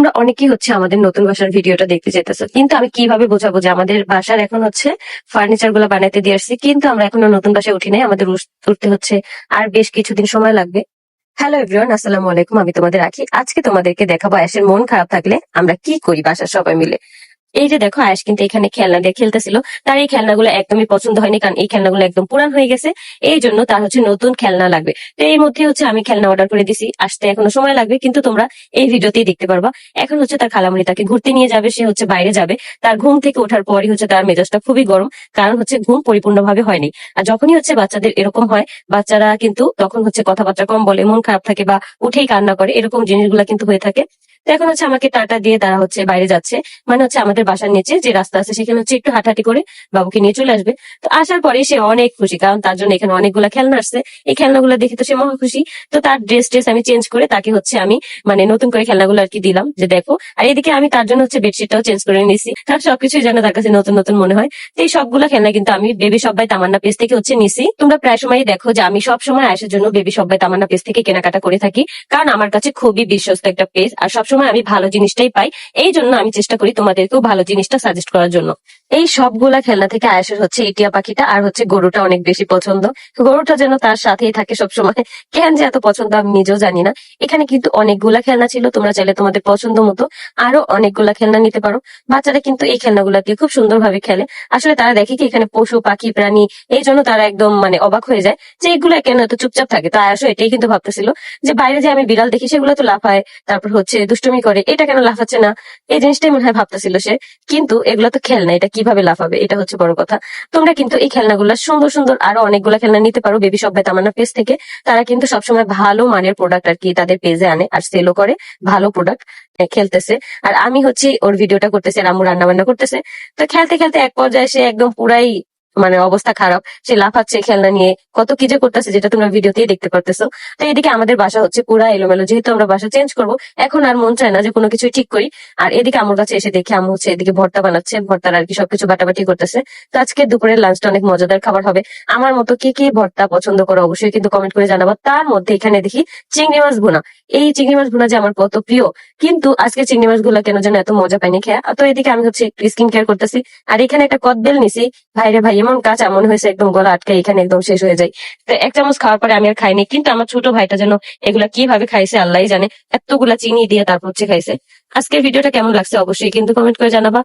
তোমরা অনেকেই হচ্ছে আমাদের নতুন বাসার ভিডিওটা দেখতে যেতেছো কিন্তু আমি কীভাবে বোঝাবো যে আমাদের বাসার এখন হচ্ছে ফার্নিচারগুলো বানাইতে দিয়ে আসছি, কিন্তু আমরা এখনও নতুন বাসায় উঠি নাই, আমাদের উঠতে হচ্ছে আর বেশ কিছুদিন সময় লাগবে। হ্যালো এভরিওয়ান আসসালামু আলাইকুম, আমি তোমাদের রাখি। আজকে তোমাদেরকে দেখাবো অ্যাশের মন খারাপ থাকলে আমরা কি করি বাসার সবাই মিলে। এই যে দেখো আয়াস কিন্তু এখানে খেলনা দিয়ে খেলতেছিল। তার এই খেলনাগুলো একদমই পছন্দ হয়নি কারণ এই খেলনাগুলো একদম পুরান হয়ে গেছে। এই জন্য তার হচ্ছে নতুন খেলনা লাগবে। তো এর মধ্যে হচ্ছে আমি খেলনা অর্ডার করে দিছি। আসতে এখনও সময় লাগবে, কিন্তু তোমরা এই ভিডিওতেই দেখতে পারবা। এখন হচ্ছে তার খালামণি তাকে ঘুরতে নিয়ে যাবে, সে হচ্ছে বাইরে যাবে। তার ঘুম থেকে ওঠার পরই হচ্ছে তার মেজাজটা খুবই গরম, কারণ হচ্ছে ঘুম পরিপূর্ণভাবে হয়নি। আর যখনই হচ্ছে বাচ্চাদের এরকম হয়, বাচ্চারা কিন্তু তখন হচ্ছে কথাবার্তা কম বলে, মন খারাপ থাকে বা উঠেই কান্না করে, এরকম জিনিসগুলা কিন্তু হয়ে থাকে। এখন হচ্ছে আমাকে টাটা দিয়ে তারা হচ্ছে বাইরে যাচ্ছে। মানে হচ্ছে আমাদের বাসার নিচে যে রাস্তা আছে, সেখানে হচ্ছে একটু হাঁটাহাঁটি করে বাবুকে নিয়ে চলে আসবে। তো আসার পরে সে অনেক খুশি, কারণ তার জন্য এখানে অনেকগুলা খেলনা আসছে। এই খেলনাগুলো দেখে তো সে মহা খুশি। তো তার ড্রেস ট্রেস আমি চেঞ্জ করে তাকে হচ্ছে আমি মানে নতুন করে খেলনাগুলো আর কি দিলাম যে দেখো। আর এদিকে আমি তার জন্য হচ্ছে বেডশিটটাও চেঞ্জ করে নিয়েছি। কারণ সবকিছুই যেন তার কাছে নতুন নতুন মনে হয়। তো এই সবগুলো খেলনা কিন্তু আমি বেবি সবাই তামান্না পেজ থেকে হচ্ছে নিছি। তোমরা প্রায় সময় দেখো যে আমি সব সময় আসার জন্য বেবি সবাই তামান্না পেজ থেকে কেনাকাটা করে থাকি। কারণ আমার কাছে খুবই বিশ্বস্ত একটা পেজ। আর সবসময় আমি ভালো জিনিসটাই পাই। এই জন্য আমি চেষ্টা করি তোমাদেরকেও ভালো জিনিসটা সাজেস্ট করার জন্য। এই সবগুলা খেলনা থেকে আয়াসের হচ্ছে ইটিয়া পাখিটা আর হচ্ছে গরুটা অনেক বেশি পছন্দ। গরুটা যেন তার সাথেই থাকে সবসময়। কেন যে এত পছন্দ আমি নিজেও জানি না। এখানে কিন্তু অনেকগুলা খেলনা ছিল, তোমরা চাইলে তোমাদের পছন্দ মতো আরও অনেকগুলা খেলনা নিতে পারো। বাচ্চারা কিন্তু এই খেলনাগুলা দিয়ে খুব সুন্দরভাবে খেলে। আসলে তারা দেখে কি এখানে পশু, পাখি, প্রাণী, এই জন্য তারা একদম মানে অবাক হয়ে যায় যে এগুলা কেন এত চুপচাপ থাকে। তা আসো এটাই কিন্তু ভাবতেছিল যে বাইরে যে আমি বিড়াল দেখি সেগুলো তো লাফায়, তারপর হচ্ছে দুষ্টুমি করে। এটা কেন লাফাচ্ছে না? এই জিনিসটাই মনে হয় ভাবতেছিল সে। কিন্তু এগুলো তো খেলনা, এটা কীভাবে লাফাবে এটা হচ্ছে বড় কথা। তোমরা কিন্তু এই খেলনাগুলো সুন্দর সুন্দর আরও অনেকগুলো খেলনা নিতে পারো। বেবি সব তামান্না পেজ থেকে। তারা কিন্তু সবসময় ভালো মানের প্রোডাক্ট আর কি তাদের পেজে আনে আর সেলও করে। ভালো প্রোডাক্ট খেলতেছে। আর আমি হচ্ছে, ওর ভিডিওটা করতেছে আর আম্মু রান্না বান্না করতেছে। তো খেলতে খেলতে এক পর্যায়ে সে একদম পুরাই মানে অবস্থা খারাপ, সে লাফাচ্ছে, খেলনা নিয়ে, কত কি যে করতেছে যেটা তোমরা ভিডিওতেই দেখতে পারতেছো। তো এদিকে আমাদের বাসা হচ্ছে পুরা এলোমেলো, যেহেতু আমরা বাসা চেঞ্জ করব, এখন আর মন চায় না যে কোনো কিছু ঠিক করি। আর এদিকে আমার কাছে এসে দেখি আম্মু হচ্ছে এদিকে ভর্তা বানাচ্ছে, ভর্তার আর কি সবকিছু বাটাবাটি করতেছে। তো আজকে দুপুরের লাঞ্চটা অনেক মজাদার খাবার হবে। আমার মতো কি কি ভর্তা পছন্দ করো অবশ্যই কিন্তু কমেন্ট করে জানাব। তার মধ্যে এখানে দেখি চিংড়ি মাছ ভুনা। এই চিংড়ি মাছ ভুনা যে আমার কত প্রিয়, কিন্তু আজকে চিংড়ি মাছগুলা কেন যেন এত মজা পাইনি খেয়া। তো এদিকে আমি হচ্ছে একটু স্কিন কেয়ার করতেছি। আর এখানে একটা কদবেল নিছি। ভাইরে ভাই এমন কাঁচা মনে হয়েছে, একদম গলা আটকে এখানে একদম শেষ হয়ে যায়। তো এক চামচ খাওয়ার পরে আমি আর খাইনি, কিন্তু আমার ছোট ভাইটা যেন এগুলা কীভাবে খাইছে আল্লাহ জানে। এতগুলা চিনি দিয়ে তারপর হচ্ছে খাইছে। আজকের ভিডিওটা কেমন লাগছে অবশ্যই কিন্তু কমেন্ট করে জানাবা।